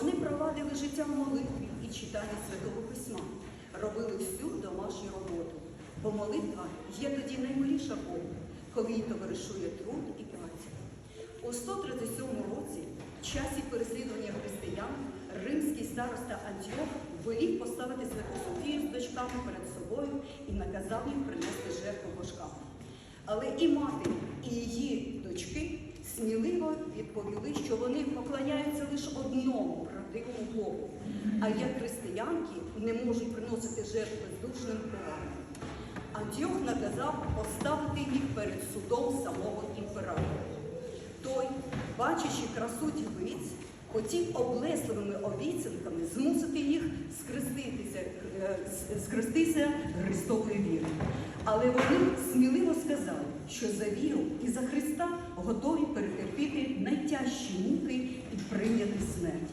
Вони провадили життя в молитві і читанні Святого Письма, робили всю домашню роботу. Бо молитва є тоді наймиліша Богу, коли їй товаришує труд і праця. У 137 році, в часі переслідування християн, римський староста Антіох волів поставити Святу Софію з дочками перед собою і наказав їм принести жертву божкам. Але і мати, і її дочки сміливо відповіли, що вони поклоняються лише одному правдивому Богу, а як християнки не можуть приносити жертви з душним кровами. Антіох наказав поставити їх перед судом самого імператора. Той, бачачи красу дівиць, хотів облесливими обіцянками змусити їх скреститися, е, с- Христовою вірою. Але вони сміливо сказали, що за віру і за Христа готові перетерпіти найтяжчі муки і прийняти смерть.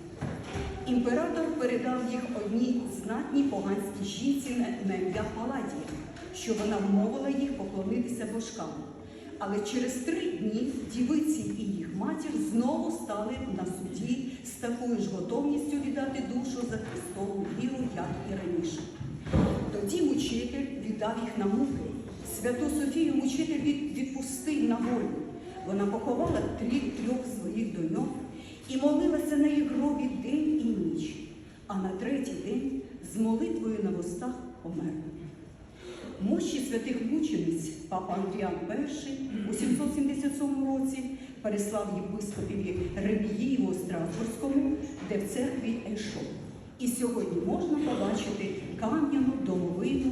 Імператор передав їх одній знатній поганській жінці на- ім'я Паладія, що вона вмовила їх поклонитися божкам. Але через три дні дівиці і їх матір знову стали на суді з такою ж готовністю віддати душу за Христову віру, як і раніше. Тоді мучитель віддав їх на муки. Святу Софію мучитель відпустив на волю. Вона поховала трьох своїх доньок і молилася на їх гробі день. А на третій день з молитвою на вустах померла. Мощі святих мучениць папа Андріан І у 777 році переслав єпископіві Ребіїву Страсбурзькому, де в церкві Ейшов. І сьогодні можна побачити кам'яну домовину.